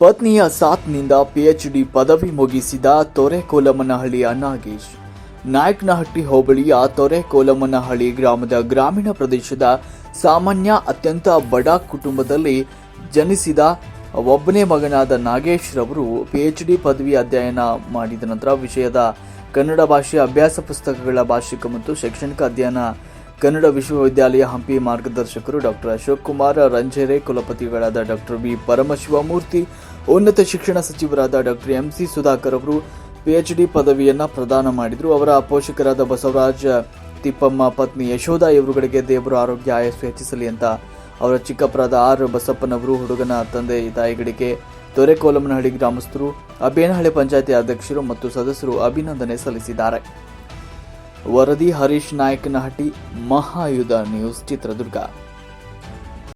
ಪತ್ನಿಯ ಸಾತ್ನಿಂದ pH D ಪದವಿ ಮುಗಿಸಿದ ತೊರೆಕೋಲಮ್ಮನಹಳ್ಳಿಯ ನಾಗೇಶ್. ನಾಯಕನಹಟ್ಟಿ ಹೋಬಳಿಯ ತೊರೆಕೋಲಮ್ಮನಹಳ್ಳಿ ಗ್ರಾಮದ ಗ್ರಾಮೀಣ ಪ್ರದೇಶದ ಸಾಮಾನ್ಯ, ಅತ್ಯಂತ ಬಡ ಕುಟುಂಬದಲ್ಲಿ ಜನಿಸಿದ ಒಬ್ಬನೇ ಮಗನಾದ ನಾಗೇಶ್ ರವರು ಪಿಎಚ್ಡಿ ಪದವಿ ಅಧ್ಯಯನ ಮಾಡಿದ ನಂತರ ವಿಷಯದ ಕನ್ನಡ ಭಾಷೆಯ ಅಭ್ಯಾಸ ಪುಸ್ತಕಗಳ ಭಾಷಿಕ ಮತ್ತು ಶೈಕ್ಷಣಿಕ ಅಧ್ಯಯನ ಕನ್ನಡ ವಿಶ್ವವಿದ್ಯಾಲಯ ಹಂಪಿ ಮಾರ್ಗದರ್ಶಕರು ಡಾಕ್ಟರ್ ಅಶೋಕ್ ಕುಮಾರ್, ರಂಜೇರೆ ಕುಲಪತಿಗಳಾದ ಡಾಕ್ಟರ್ ಬಿ ಪರಮಶಿವಮೂರ್ತಿ, ಉನ್ನತ ಶಿಕ್ಷಣ ಸಚಿವರಾದ ಡಾಕ್ಟರ್ ಎಂ. ಸಿ. ಸುಧಾಕರ್ ಅವರು ಪಿಎಚ್ಡಿ ಪದವಿಯನ್ನು ಪ್ರದಾನ ಮಾಡಿದರು. ಅವರ ಪೋಷಕರಾದ ಬಸವರಾಜ ತಿಪ್ಪಮ್ಮ, ಪತ್ನಿ ಯಶೋಧ ಇವರುಗಳಿಗೆ ದೇವರ ಆರೋಗ್ಯ ಆಯಸ್ಸು ಹೆಚ್ಚಿಸಲಿ ಅಂತ ಅವರ ಚಿಕ್ಕಪ್ಪರಾದ ಆರ್. ಬಸಪ್ಪನವರು ಹುಡುಗನ ತಂದೆ ತಾಯಿಗಳಿಗೆ ದೊರೆಕೋಲಮನಹಳ್ಳಿ ಗ್ರಾಮಸ್ಥರು, ಅಬೇನಹಳ್ಳಿ ಪಂಚಾಯತಿ ಅಧ್ಯಕ್ಷರು ಮತ್ತು ಸದಸ್ಯರು ಅಭಿನಂದನೆ ಸಲ್ಲಿಸಿದ್ದಾರೆ. वरदी हरीश नाईक नाहटी महायुधा न्यूज चित्रदुर्गा